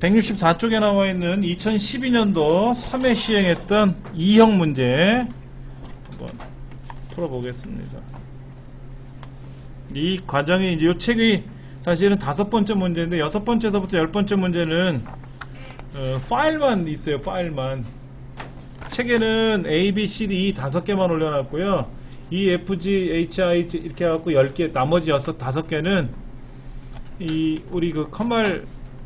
164쪽에 나와 있는 2012년도 3회 시행했던 2형 문제 한번 풀어보겠습니다. 이 과정이 이제 이 책이 사실은 다섯 번째 문제인데 여섯 번째서부터 열 번째 문제는 어, 파일만 있어요. 파일만 책에는 A, B, C, D 다섯 개만 올려놨고요. E, F, G, H, I 이렇게 해갖고 10개, 나머지 여섯 다섯 개는 이 우리 그 컴말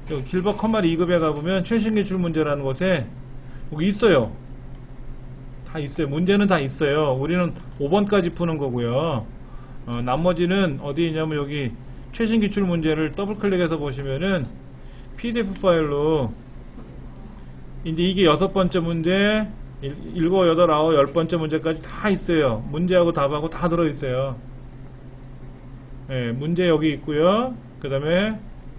길버 컴말 2급에 가보면 최신 기출 문제라는 곳에 여기 있어요. 다 있어요. 문제는 다 있어요. 우리는 5번까지 푸는 거고요. 어, 나머지는 어디 있냐면 여기 최신 기출 문제를 더블 클릭해서 보시면은 PDF 파일로 이제 이게 여섯 번째 문제, 일, 일곱, 여덟, 아홉, 열 번째 문제까지 다 있어요. 문제하고 답하고 다 들어있어요. 예, 문제 여기 있고요. 그 다음에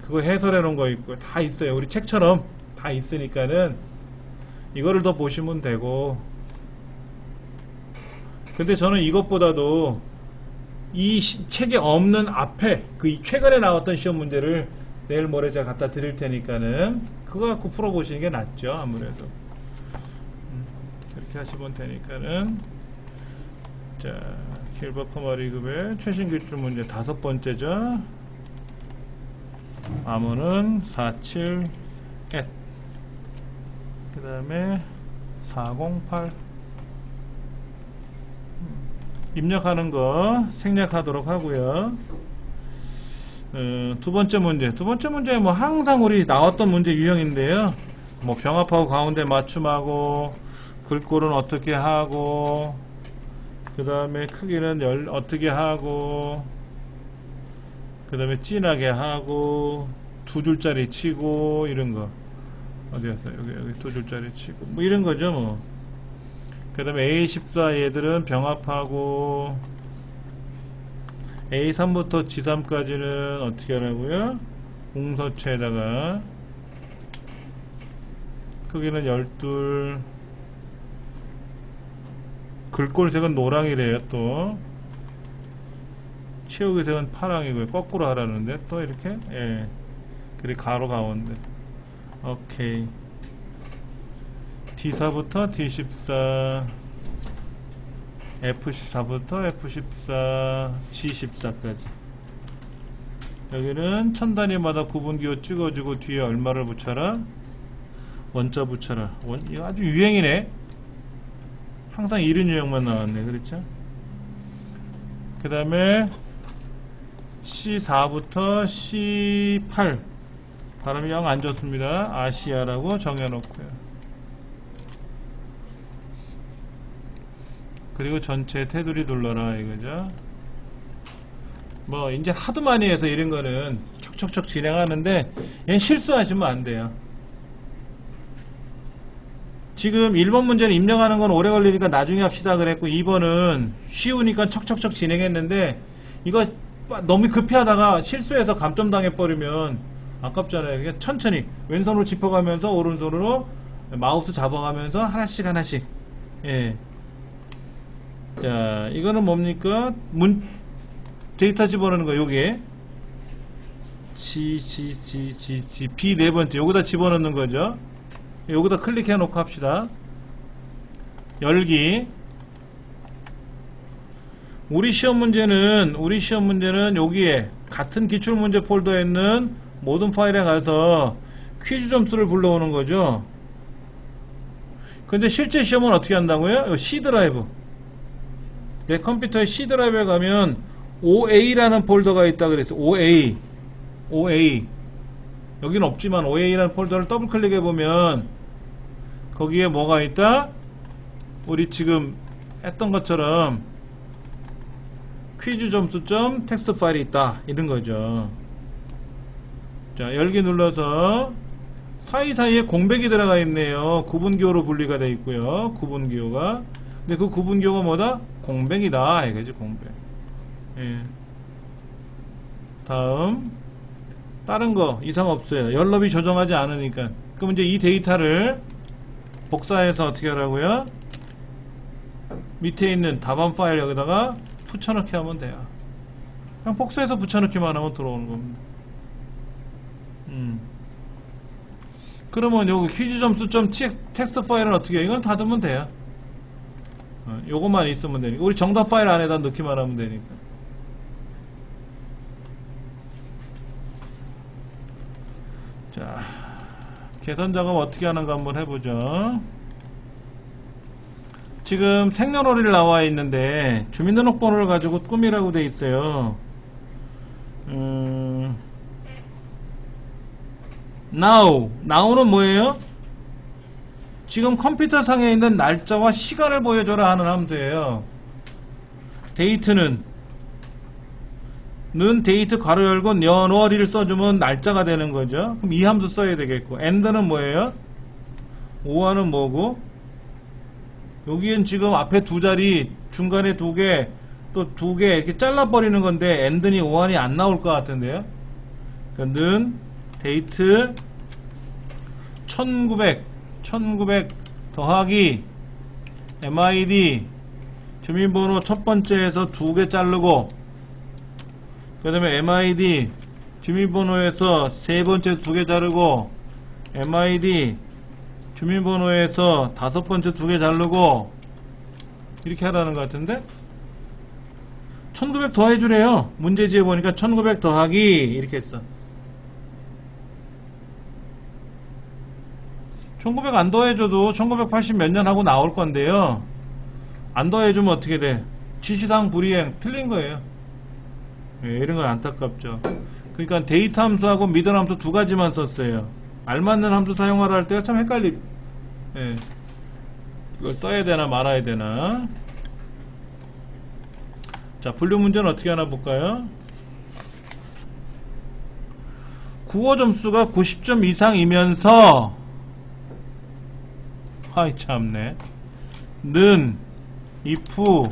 그거 해설해 놓은 거 있고요. 다 있어요. 우리 책처럼 다 있으니까는 이거를 더 보시면 되고 근데 저는 이것보다도 이 시- 책에 없는 앞에 그 최근에 나왔던 시험 문제를 내일 모레 제가 갖다 드릴 테니까는 그거 갖고 풀어보시는 게 낫죠 아무래도 음, 그렇게 하시면 되니까는 자 힐버커 머리급의 최신 기출 문제 다섯 번째죠 암호는 47 at 그 다음에 408 입력하는 거 생략하도록 하고요. 어, 두 번째 문제. 두 번째 문제 뭐 항상 우리 나왔던 문제 유형인데요. 뭐 병합하고 가운데 맞춤하고 글꼴은 어떻게 하고 그 다음에 크기는 열 어떻게 하고 그 다음에 진하게 하고 두 줄짜리 치고 이런 거. 어디 갔어 여기 여기 두 줄짜리 치고. 뭐 이런 거죠 뭐. 그 다음에 A14 얘들은 병합하고 A3부터 G3까지는 어떻게 하라고요? 공서체에다가. 크기는 12 글꼴색은 노랑이래요 또 치우기 색은 파랑이고요. 거꾸로 하라는데 또 이렇게 예. 그리 가로 가운데. 오케이. D4부터 D14 F14부터 F14 G14까지. 여기는 천 단위마다 구분기호 찍어주고 뒤에 얼마를 붙여라? 원자 붙여라. 원, 이거 아주 유행이네. 항상 이런 유형만 나왔네. 그렇죠? 그 다음에 C4부터 C8 발음이 영 안 좋습니다. 아시아라고 정해놓고요. 그리고 전체 테두리 눌러라 이거죠. 뭐 이제 하도 많이 해서 이런 거는 척척척 진행하는데 얘는 실수하시면 안 돼요. 지금 1번 문제는 입력하는 건 오래 걸리니까 나중에 합시다 그랬고 2번은 쉬우니까 척척척 진행했는데 이거 너무 급히 하다가 실수해서 감점 당해 버리면 아깝잖아요 그러니까 천천히 왼손으로 짚어가면서 오른손으로 마우스 잡아가면서 하나씩 하나씩 예. 자, 이거는 뭡니까? 문, 데이터 집어넣는 거, G, G, B 네 번째. 요거다 집어넣는 거죠. 요거다 클릭해 놓고 합시다. 열기. 우리 시험 문제는, 우리 시험 문제는 여기에 같은 기출문제 폴더에 있는 모든 파일에 가서 퀴즈 점수를 불러오는 거죠. 근데 실제 시험은 어떻게 한다고요? C 드라이브. 내 컴퓨터의 C 드라이브에 가면 OA라는 폴더가 있다 그랬어. OA. OA. 여기는 없지만 OA라는 폴더를 더블 클릭해 보면 거기에 뭐가 있다? 우리 지금 했던 것처럼 퀴즈 점수점 텍스트 파일이 있다. 이런 거죠. 자, 열기 눌러서 사이사이에 공백이 들어가 있네요. 구분기호로 분리가 되어 있고요. 구분기호가. 근데 그 구분기호가 뭐다? 공백이다. 이거지, 공백. 예. 다음. 다른 거 이상 없어요. 연럽이 조정하지 않으니까. 그럼 이제 이 데이터를 복사해서 어떻게 하라고요? 밑에 있는 답안 파일 여기다가 붙여넣기 하면 돼요. 그냥 복사해서 붙여넣기만 하면 들어오는 겁니다. 음. 그러면 여기 퀴즈 점수 점 텍스트 파일은 어떻게 해요? 이건 닫으면 돼요. 어, 요것만 있으면 되니까. 우리 정답 파일 안에다 넣기만 하면 되니까. 자, 개선 작업 어떻게 하는가 한번 해보죠. 지금 생년월일 나와 있는데 주민등록번호를 가지고 꾸미라고 돼 있어요. 음, now, now는 뭐예요? 지금 컴퓨터 상에 있는 날짜와 시간을 보여줘라 하는 함수예요. 데이트는 는 데이트 가로 열고 년월일 써주면 날짜가 되는 거죠. 그럼 이 함수 써야 되겠고 end는 뭐예요? 5화는 뭐고? 여기엔 지금 앞에 두 자리 중간에 두 개 또 두 개 이렇게 잘라버리는 건데 end니 5한이 안 나올 것 같은데요. 그러니까 는 데이트 1900 1900 더하기 MID 주민번호 첫 번째에서 두 개 자르고 그 다음에 MID 주민번호에서 세 번째 두 개 자르고 MID 주민번호에서 다섯 번째 두 개 자르고 이렇게 하라는 것 같은데? 1900 더해주래요. 문제지에 보니까 1900 더하기 이렇게 했어. 1900 안 더해줘도 1980 몇 년 하고 나올 건데요. 안 더해주면 어떻게 돼? 지시상 불이행. 틀린 거예요. 예, 이런 건 안타깝죠. 그러니까 데이터 함수하고 미들 함수 두 가지만 썼어요 알맞는 함수 사용하라 할 때가 참 헷갈리 예. 이걸 써야 되나 말아야 되나. 자 분류 문제는 어떻게 하나 볼까요? 국어 점수가 90점 이상이면서 아이 참네. 는 if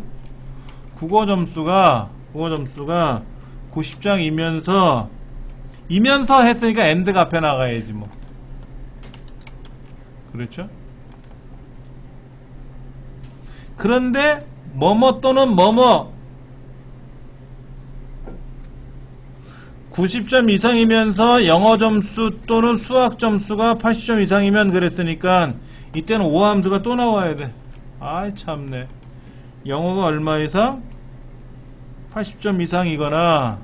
국어 점수가 국어 점수가 90장이면서 이면서 했으니까 엔드가 앞에 나가야지 뭐 그렇죠? 그런데 뭐뭐 또는 뭐뭐 90점 이상이면서 영어 점수 또는 수학 점수가 80점 이상이면 그랬으니까 이때는 오함수가 또 나와야 돼. 아이 참네. 영어가 얼마 이상? 80점 이상이거나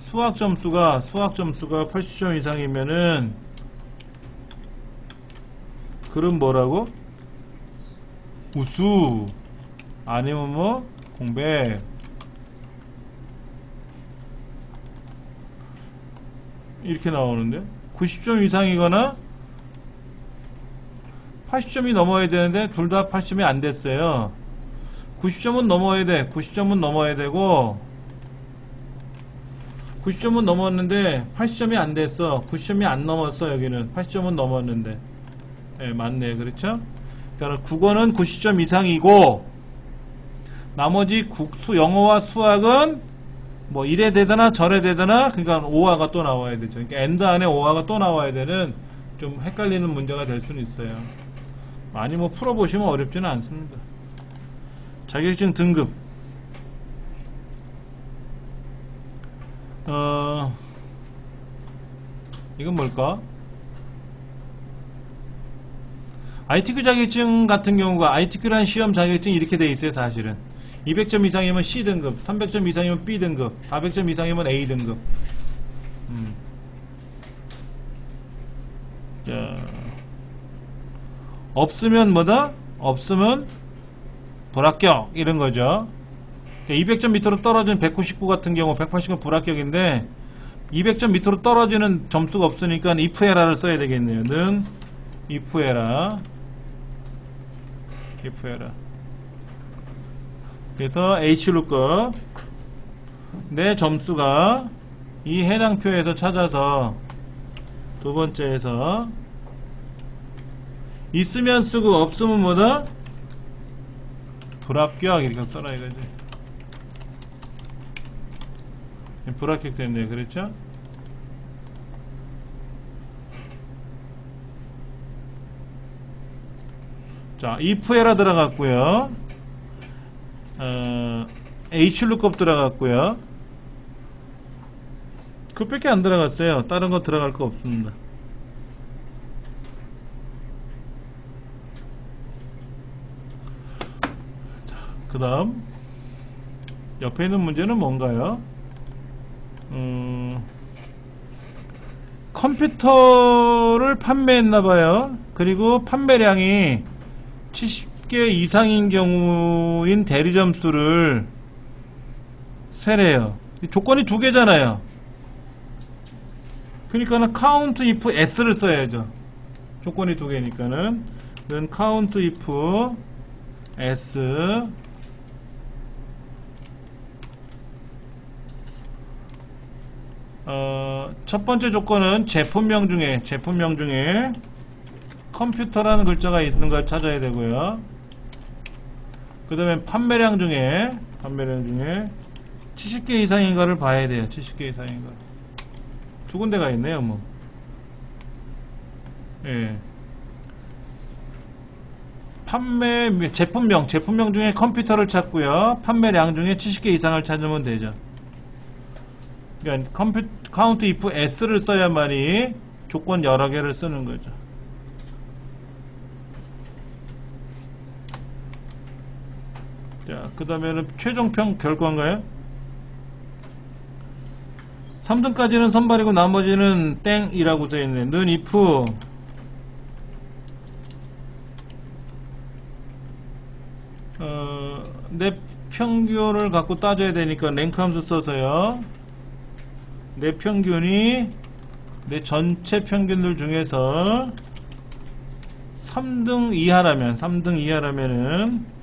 수학 점수가 수학 점수가 80점 이상이면은 그럼 뭐라고? 우수. 아니면 뭐 공백 이렇게 나오는데? 90점 이상이거나 80점이 넘어야 되는데 둘 다 80점이 안 됐어요. 90점은 넘어야 돼. 90점은 넘어야 되고 90점은 넘었는데 80점이 안 됐어. 90점이 안 넘었어 여기는. 80점은 넘었는데 예, 맞네. 그렇죠? 그러니까 국어는 90점 이상이고 나머지 국수 영어와 수학은 뭐 이래 되거나 저래 되거나 그러니까 오화가 또 나와야 되죠. 그러니까 엔드 안에 오화가 또 나와야 되는 좀 헷갈리는 문제가 될 수는 있어요. 많이 뭐 풀어보시면 어렵지는 않습니다. 자격증 등급. 어 이건 뭘까? ITQ 자격증 같은 경우가 ITQ란 시험 자격증이 이렇게 돼 있어요 사실은 200점 이상이면 C등급 300점 이상이면 B등급 400점 이상이면 A등급 음. 자. 없으면 뭐다? 없으면 불합격 이런 거죠 200점 밑으로 떨어진 199 같은 경우 180은 불합격인데 200점 밑으로 떨어지는 점수가 없으니까 if 에라를 써야 되겠네요 는 if 에라 에라 그래서 hlookup 내 점수가 이 해당 표에서 찾아서 두 번째에서 있으면 쓰고 없으면 뭐다? 불합격 이렇게 써라 이거지 불합격 됐네 그랬죠? 자, if에라 들어갔고요. 어, hlookup 들어갔고요. 그밖에 안 들어갔어요. 다른 거 들어갈 거 없습니다. 그 다음 옆에 있는 문제는 뭔가요? 음, 컴퓨터를 판매했나봐요. 그리고 판매량이 70개 이상인 경우인 대리 점수를 세래요. 조건이 두 개잖아요. 그러니까는 count if s를 써야죠. 조건이 두 개니까는 는 count if s 어, 첫 번째 조건은 제품명 중에 제품명 중에 컴퓨터라는 글자가 있는 걸 찾아야 되고요. 그 다음에 판매량 중에 판매량 중에 70개 이상인가를 봐야 돼요. 70개 이상인가. 두 군데가 있네요, 뭐. 예. 판매 제품명 제품명 중에 컴퓨터를 찾고요. 판매량 중에 70개 이상을 찾으면 되죠. 그러니까 컴퓨 카운트 if s를 써야만이 조건 여러 개를 쓰는 거죠. 자, 그 다음에는 최종평 결과인가요? 3등까지는 선발이고 나머지는 땡이라고 써있네. 는 if 어, 내 평균을 갖고 따져야 되니까 랭크 함수 써서요. 내 평균이 내 전체 평균들 중에서 3등 이하라면 3등 이하라면은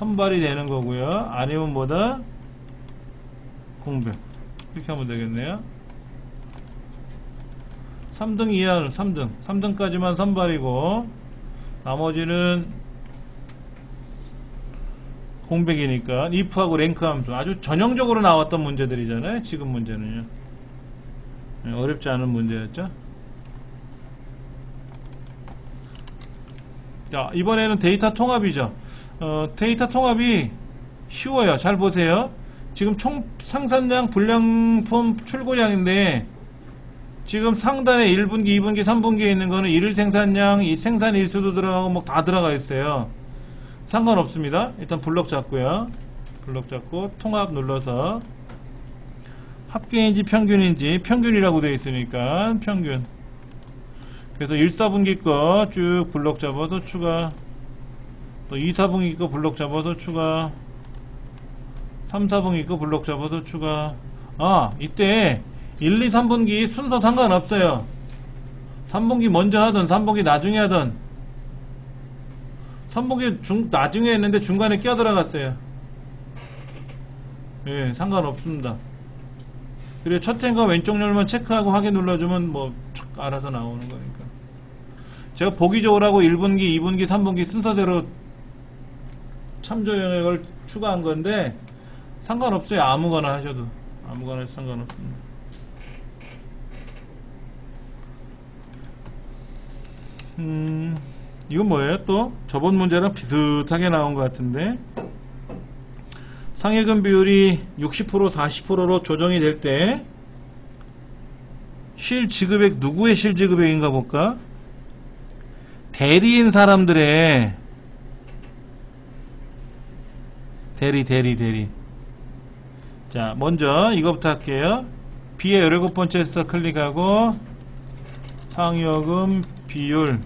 선발이 되는 거고요. 아니면 뭐다? 공백. 이렇게 하면 되겠네요. 3등 이하는 3등. 3등까지만 선발이고 나머지는 공백이니까 if하고 랭크 함수 아주 전형적으로 나왔던 문제들이잖아요. 지금 문제는요. 네, 어렵지 않은 문제였죠. 자, 이번에는 데이터 통합이죠. 어, 데이터 통합이 쉬워요. 잘 보세요. 지금 총 생산량, 불량품 출고량인데 지금 상단에 1분기, 2분기, 3분기에 있는 거는 일일 생산량, 이 생산 일수도 들어가고 뭐 다 들어가 있어요. 상관없습니다. 일단 블럭 잡고요. 블럭 잡고 통합 눌러서 합계인지 평균인지 평균이라고 되어 있으니까 평균. 그래서 1, 4분기 거 쭉 블럭 잡아서 추가. 또 2, 4분기 거 블럭 잡아서 추가. 3, 4분기 거 블럭 잡아서 추가. 아, 이때 1, 2, 3분기 순서 상관없어요. 3분기 먼저 하든 3분기 나중에 하든 3분기 중, 나중에 했는데 중간에 끼어들어갔어요. 예, 상관없습니다. 그래 첫 행과 왼쪽 열만 체크하고 확인 눌러주면 뭐 알아서 나오는 거니까. 제가 보기 좋으라고 1분기, 2분기, 3분기 순서대로 참조 영역을 추가한 건데 상관없어요. 아무거나 하셔도 아무거나 해도 상관없습니다. 음, 이건 뭐예요? 또 저번 문제랑 비슷하게 나온 것 같은데 상해금 비율이 60% 40%로 조정이 될 때 실지급액 누구의 실지급액인가 볼까? 대리인 사람들의 대리 대리 대리. 자 먼저 이거부터 할게요. B의 17번째에서 클릭하고 상여금 비율.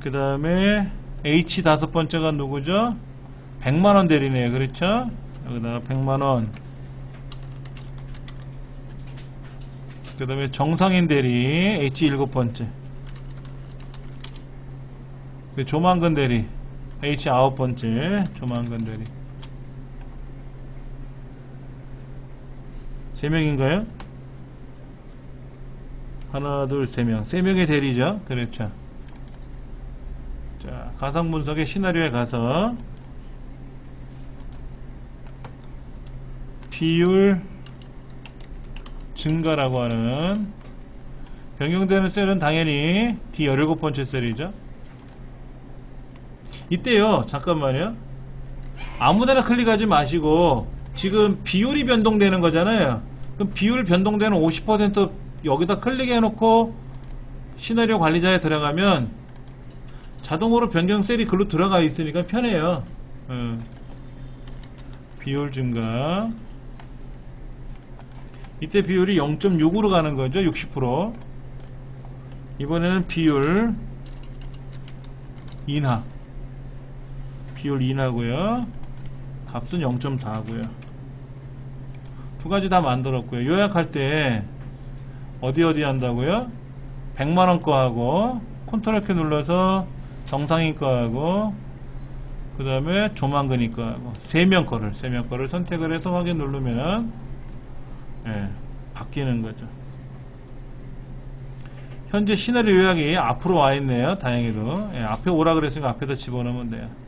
그 다음에 H 다섯 번째가 누구죠? 100만원 대리네요. 그렇죠? 여기다가 100만원. 그 다음에 정상인 대리 H 일곱 번째. 그 조만근 대리 H 아홉 번째 대리 세 명인가요? 하나 둘세 명. 세 명의 대리죠. 그렇죠. 자, 가상 분석의 시나리오에 가서 비율 증가라고 하는 변경되는 셀은 당연히 D 17번째 셀이죠. 이때요. 잠깐만요. 아무데나 클릭하지 마시고 지금 비율이 변동되는 거잖아요. 그럼 비율 변동되는 50% 여기다 클릭해 놓고 시나리오 관리자에 들어가면 자동으로 변경 셀이 글로 들어가 있으니까 편해요. 어. 비율 증가. 이때 비율이 0.6으로 가는 거죠. 60%. 이번에는 비율 인하. 비율 인하고요. 값은 0.4고요. 두 가지 다 만들었고요. 요약할 때 어디 어디 한다고요? 100만원 거 하고 컨트롤 키 눌러서 정상인 거 하고 그 다음에 조만근이 거 하고 세명 거를 세명 거를 선택을 해서 확인 누르면 예, 바뀌는 거죠. 현재 시나리오 요약이 앞으로 와 있네요. 다행히도 예, 앞에 오라 그랬으니까 앞에다 집어넣으면 돼요.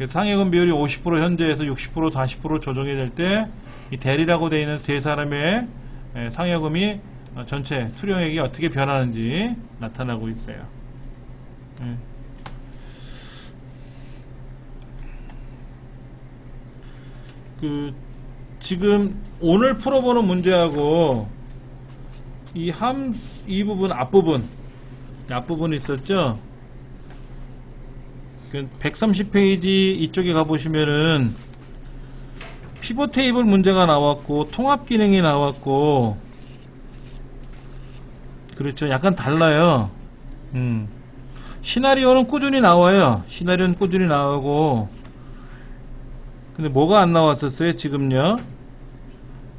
그래서 상여금 비율이 50% 현재에서 60% 40% 조정이 될 때 이 대리라고 되어 있는 세 사람의 예, 상여금이 어, 전체 수령액이 어떻게 변하는지 나타나고 있어요. 예. 그 지금 오늘 풀어보는 문제하고 이 함 이 부분 앞부분 앞부분 있었죠? 그 130페이지 이쪽에 가보시면은 피벗 테이블 문제가 나왔고 통합 기능이 나왔고 그렇죠. 약간 달라요. 음. 시나리오는 꾸준히 나와요. 시나리오는 꾸준히 나오고. 근데 뭐가 안 나왔었어요 지금요?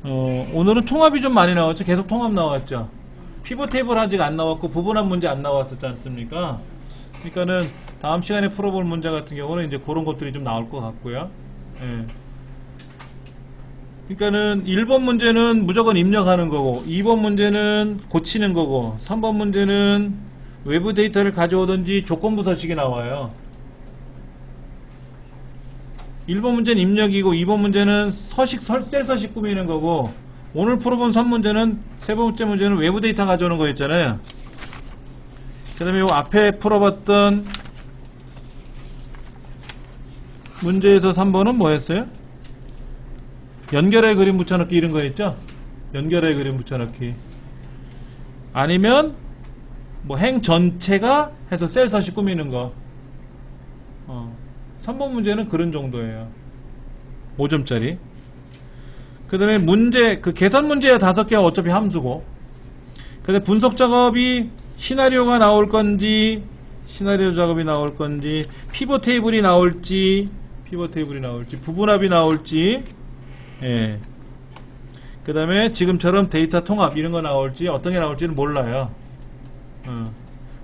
어, 오늘은 통합이 좀 많이 나왔죠. 계속 통합 나왔죠. 피벗 테이블 아직 안 나왔고 부분한 문제 안 나왔었지 않습니까? 그러니까는 다음 시간에 풀어볼 문제 같은 경우는 이제 그런 것들이 좀 나올 것 같고요. 예. 그러니까는 1번 문제는 무조건 입력하는 거고 2번 문제는 고치는 거고 3번 문제는 외부 데이터를 가져오든지 조건부 서식이 나와요. 1번 문제는 입력이고 2번 문제는 서식 설- 셀 서식 꾸미는 거고 오늘 풀어본 3문제는 세 번째 문제는 외부 데이터 가져오는 거였잖아요. 그 다음에 요 앞에 풀어봤던 문제에서 3번은 뭐였어요? 연결해 그림 붙여넣기 이런 거였죠? 연결해 그림 붙여넣기 아니면 뭐 행 전체가 해서 셀 서식 꾸미는 거 어. 3번 문제는 그런 정도예요 5점짜리 그 다음에 문제 그 계산 문제야 다섯 개가 어차피 함수고 그 다음에 분석 작업이 시나리오가 나올 건지 시나리오 작업이 나올 건지 피벗 테이블이 나올지 피벗 테이블이 나올지 부분합이 나올지 예. 그 다음에 지금처럼 데이터 통합 이런 거 나올지 어떤 게 나올지는 몰라요. 어.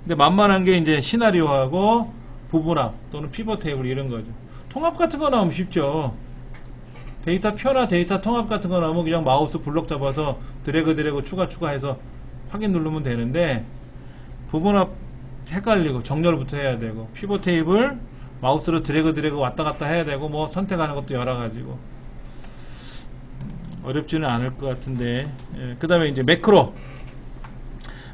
근데 만만한 게 이제 시나리오하고 부분합 또는 피벗 테이블 이런 거죠. 통합 같은 거 나오면 쉽죠. 데이터 표나 데이터 통합 같은 거 나오면 그냥 마우스 블록 잡아서 드래그 드래그 추가 추가해서 확인 누르면 되는데 부분합 헷갈리고 정렬부터 해야 되고 피벗 테이블 마우스로 드래그 드래그 왔다 갔다 해야 되고 뭐 선택하는 것도 여러 가지고. 어렵지는 않을 것 같은데. 그 다음에 이제 매크로.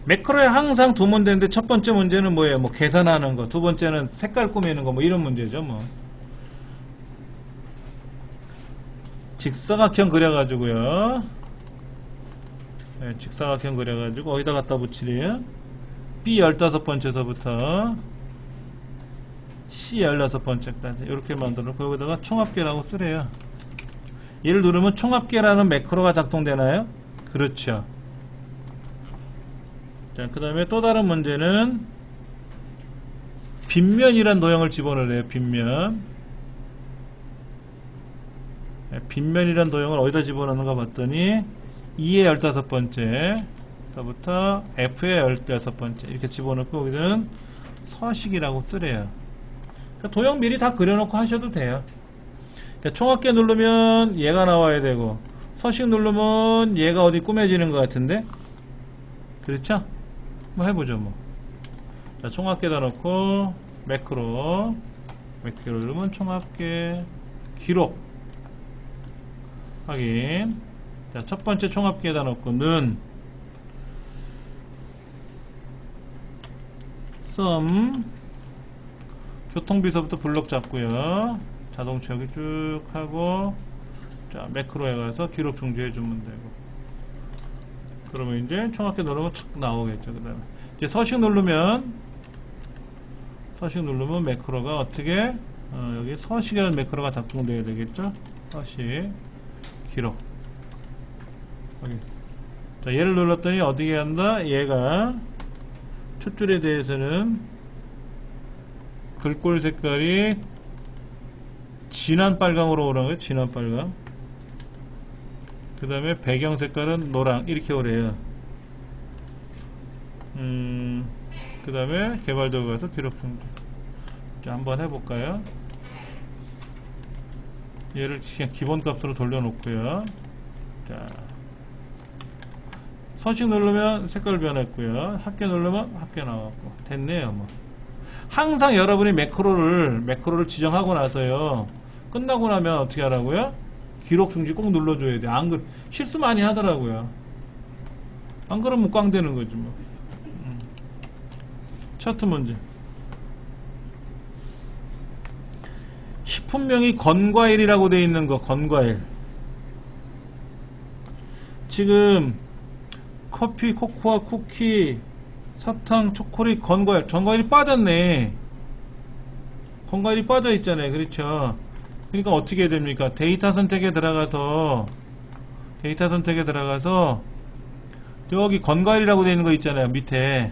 매크로에 항상 두 문제인데 첫 번째 문제는 뭐예요? 뭐 계산하는 거. 두 번째는 색깔 꾸미는 거. 뭐 이런 문제죠 뭐. 직사각형 그려가지고요. 네, 직사각형 그려가지고 어디다 갖다 붙이래요? B 15번째서부터 C 16번째까지 이렇게 만들어 놓고 여기다가 총합계라고 쓰래요 얘를 누르면 총합계라는 매크로가 작동되나요? 그렇죠. 자, 그 다음에 또 다른 문제는 빗면이란 도형을 집어넣으래요. 빗면. 네, 빗면이란 도형을 어디다 집어넣는가 봤더니 2의 15번째 서부터 F의 16번째 이렇게 집어넣고 여기는 서식이라고 쓰래요. 그러니까 도형 미리 다 그려놓고 하셔도 돼요. 그러니까 총합계 누르면 얘가 나와야 되고 서식 누르면 얘가 어디 꾸며지는 것 같은데? 그렇죠? 뭐 해보죠 뭐. 자, 총합계다 놓고 매크로 매크로 누르면 총합계 기록. 확인. 자, 첫 번째 총합계에다 놓고 는썸 교통비서부터 블록 잡고요. 자동차 여기 쭉 하고 자 매크로에 가서 기록 중지해 주면 되고. 그러면 이제 총합계 누르면 착 나오겠죠 그 다음에. 이제 서식 누르면 서식 누르면 매크로가 어떻게 어, 여기 서식이라는 매크로가 작동돼야 되겠죠? 서식 기록. 여기. 자 얘를 눌렀더니 어디게 한다? 얘가 촛줄에 대해서는 글꼴 색깔이 진한 빨강으로 오라는 거예요 진한 빨강 그 다음에 배경 색깔은 노랑 이렇게 오래요 음, 그 다음에 개발 들어가서 기록 중 자, 한번 해볼까요? 얘를 그냥 기본 값으로 돌려놓고요. 자, 서식 누르면 색깔 변했고요. 합계 누르면 합계 나왔고 됐네요. 뭐 항상 여러분이 매크로를 매크로를 지정하고 나서요. 끝나고 나면 어떻게 하라고요? 기록 중지 꼭 눌러줘야 돼. 안 그, 실수 많이 하더라고요. 안 그러면 꽝 되는 거지 뭐. 음. 차트 문제. 식품명이 건과일이라고 되어 있는 거 건과일. 지금 커피, 코코아, 쿠키, 사탕, 초콜릿, 건과일. 건과일이 빠졌네. 건과일이 빠져 있잖아요. 그렇죠. 그러니까 어떻게 해야 됩니까? 데이터 선택에 들어가서 데이터 선택에 들어가서 여기 건과일이라고 되어 있는 거 있잖아요. 밑에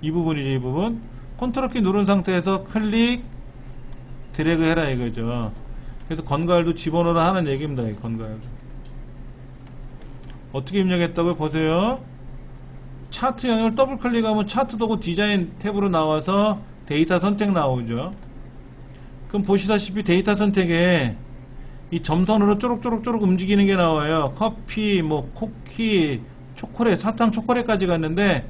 이 부분이죠. 이 부분. 컨트롤 키 누른 상태에서 클릭 드래그 해라 이거죠. 그래서 건과일도 집어넣으라 하는 얘기입니다. 이 건과일. 어떻게 입력했다고요? 보세요. 차트 영역을 더블 클릭하면 차트 도구 디자인 탭으로 나와서 데이터 선택 나오죠. 그럼 보시다시피 데이터 선택에 이 점선으로 쪼록쪼록쪼록 움직이는 게 나와요. 커피, 뭐 쿠키, 초콜릿, 사탕 초콜릿까지 갔는데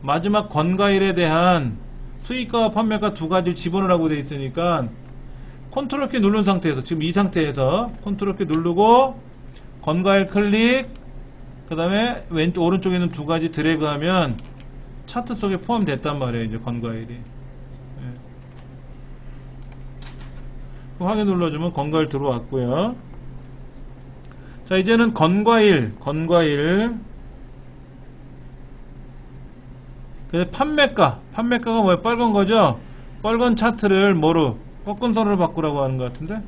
마지막 건과일에 대한 수익과 판매가 두 가지를 집어넣으라고 되어 있으니까 컨트롤 키 누른 상태에서 지금 이 상태에서 컨트롤 키 누르고 건과일 클릭 그 다음에 왼쪽 오른쪽에 있는 두 가지 드래그 하면 차트 속에 포함됐단 말이에요 이제 건과일이. 예. 확인 눌러주면 건과일 들어왔고요. 자 이제는 건과일 건과일. 그 판매가 판매가가 뭐예요 빨간 거죠? 빨간 차트를 뭐로? 꺾은 선으로 바꾸라고 하는 것 같은데?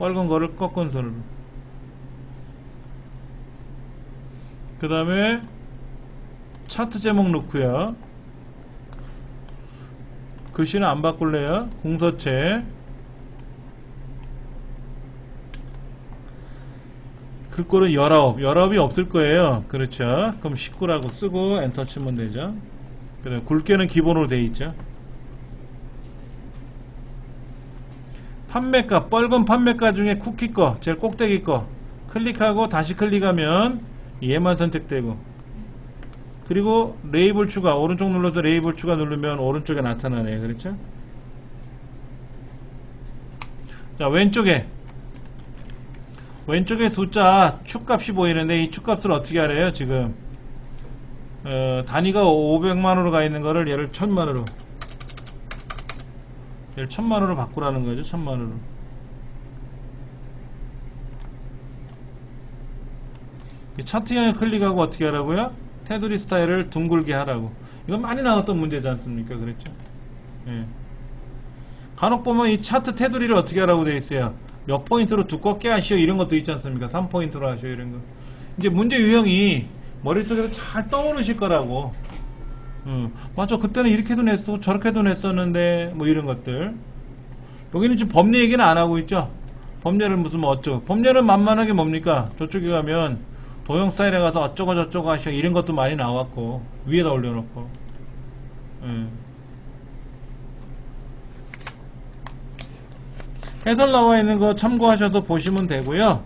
빨간 거를 꺾은 선으로 그 다음에 차트 제목 넣고요. 글씨는 안 바꿀래요? 공서체. 글꼴은 19 19이 없을 거예요. 그렇죠? 그럼 19라고 쓰고 엔터 치면 되죠. 그 다음에 굵게는 기본으로 돼 있죠. 판매가 빨간 판매가 중에 쿠키 거 제일 꼭대기 거 클릭하고 다시 클릭하면 얘만 선택되고. 그리고 레이블 추가 오른쪽 눌러서 레이블 추가 누르면 오른쪽에 나타나네요 그렇죠? 자 왼쪽에. 왼쪽에 숫자 축값이 보이는데 이 축값을 어떻게 하래요 지금? 어, 단위가 500만으로 가 있는 거를 얘를 1000만으로. 얘를 1000만으로 바꾸라는 거죠 1000만으로 차트형에 클릭하고 어떻게 하라고요? 테두리 스타일을 둥글게 하라고. 이건 많이 나왔던 문제지 않습니까? 그랬죠? 예. 간혹 보면 이 차트 테두리를 어떻게 하라고 되어 있어요? 몇 포인트로 두껍게 하시오 이런 것도 있지 않습니까? 3포인트로 하시오 이런 거. 이제 문제 유형이 머릿속에서 잘 떠오르실 거라고. 음, 맞아. 그때는 이렇게도 냈어 저렇게도 냈었는데 뭐 이런 것들. 여기는 지금 법례 얘기는 안 하고 있죠? 법례를 무슨 뭐 어쩌고. 법례는 만만하게 뭡니까? 저쪽에 가면 도형 스타일에 가서 어쩌고 저쩌고 하시오. 이런 것도 많이 나왔고 위에다 올려놓고. 예. 해설 나와 있는 거 참고하셔서 보시면 되고요.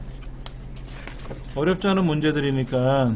어렵지 않은 문제들이니까